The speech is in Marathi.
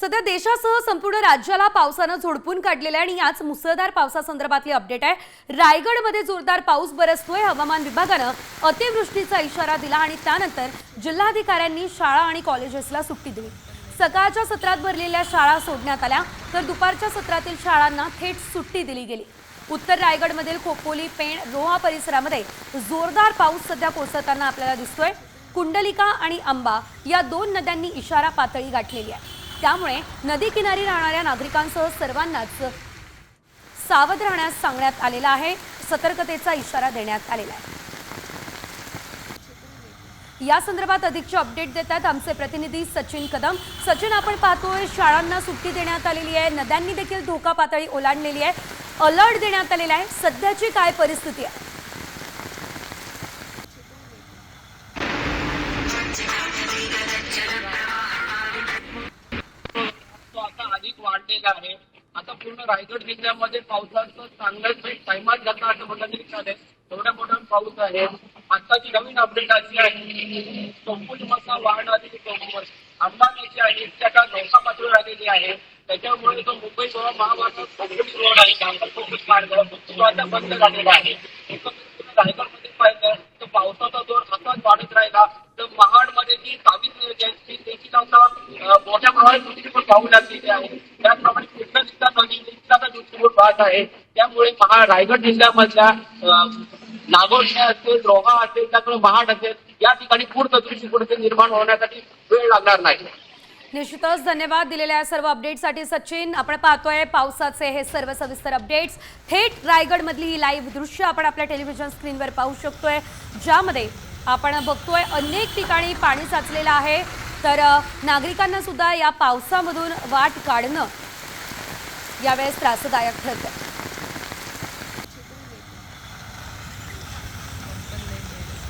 सध्या देशासह संपूर्ण राज्याला पावसानं झोडपून काढलेलं आहे आणि याच मुसळधार पावसासंदर्भातली अपडेट आहे. रायगडमध्ये जोरदार पाऊस बरसतोय. हवामान विभागानं अतिवृष्टीचा इशारा दिला आणि त्यानंतर जिल्हाधिकाऱ्यांनी शाळा आणि कॉलेजेसला सुट्टी दिली. सकाळच्या सत्रात भरलेल्या शाळा सोडण्यात आल्या तर दुपारच्या सत्रातील शाळांना थेट सुट्टी दिली गेली. उत्तर रायगडमधील खोपोली पेण रोहा परिसरामध्ये जोरदार पाऊस सध्या कोसळताना आपल्याला दिसतोय. कुंडलिका आणि अंबा या दोन नद्यांनी इशारा पातळी गाठलेली आहे. त्यामुळे नदी किनारी राहणाऱ्या नागरिकांसह सर्वांनाच सावध राहण्यास सांगण्यात आलेला आहे. सतर्कतेचा इशारा देण्यात आलेला आहे. या संदर्भात अधिकचे अपडेट देतात आमचे प्रतिनिधी सचिन कदम. सचिन आपण पाहतोय शाळांना सुट्टी देण्यात आलेली आहे. नद्यांनी देखील धोका पातळी ओलांडलेली आहे. अलर्ट देण्यात आलेला आहे. सध्याची काय परिस्थिती आहे? अधिक वाढलेला आहे. आता पूर्ण रायगड जिल्ह्यामध्ये पावसाचं चांगलंच टायमात जातं असं म्हटलं तरी चालेल एवढ्या मोठा पाऊस आहे. आताची नवीन अपडेट अशी आहे संपूर्णचा वाढ आलेली चौकवर अंबानीची आहे. त्याचा धोका पातळी आलेली आहे. त्याच्यामुळे तो मुंबई गोवा महामार्ग कोकणी रोड आहे. डांबर कोकणी मार्ग तो आता बंद झालेला आहे. रायगडमध्ये पाहिलं तर पावसाचा जोर असाच वाढत राहिला. तर महाडमध्ये जी सावित्री नदी आहे ती देखील आता मोठ्या प्रमाणात वाहू लागलेली आहे. त्याचप्रमाणे कृष्णा जिल्हा नदी आता दुसरीवर आहे. त्यामुळे महा रायगड जिल्ह्यामधल्या अं, असेल रोहा असेल त्यामुळे महाड असेल या ठिकाणी पूर सदृशी परिस्थिती निर्माण होण्यासाठी वेळ लागणार नाही. निश्चितच धन्यवाद दिलेल्या या सर्व अपडेटसाठी सचिन. आपण पाहतोय पावसाचे हे सर्व सविस्तर अपडेट्स थेट रायगडमधली ही लाईव्ह दृश्य आपण आपल्या टेलिव्हिजन स्क्रीनवर पाहू शकतोय ज्यामध्ये आपण बघतोय अनेक ठिकाणी पाणी साचलेलं आहे. तर नागरिकांना सुद्धा या पावसामधून वाट काढणं यावेळेस त्रासदायक ठरतं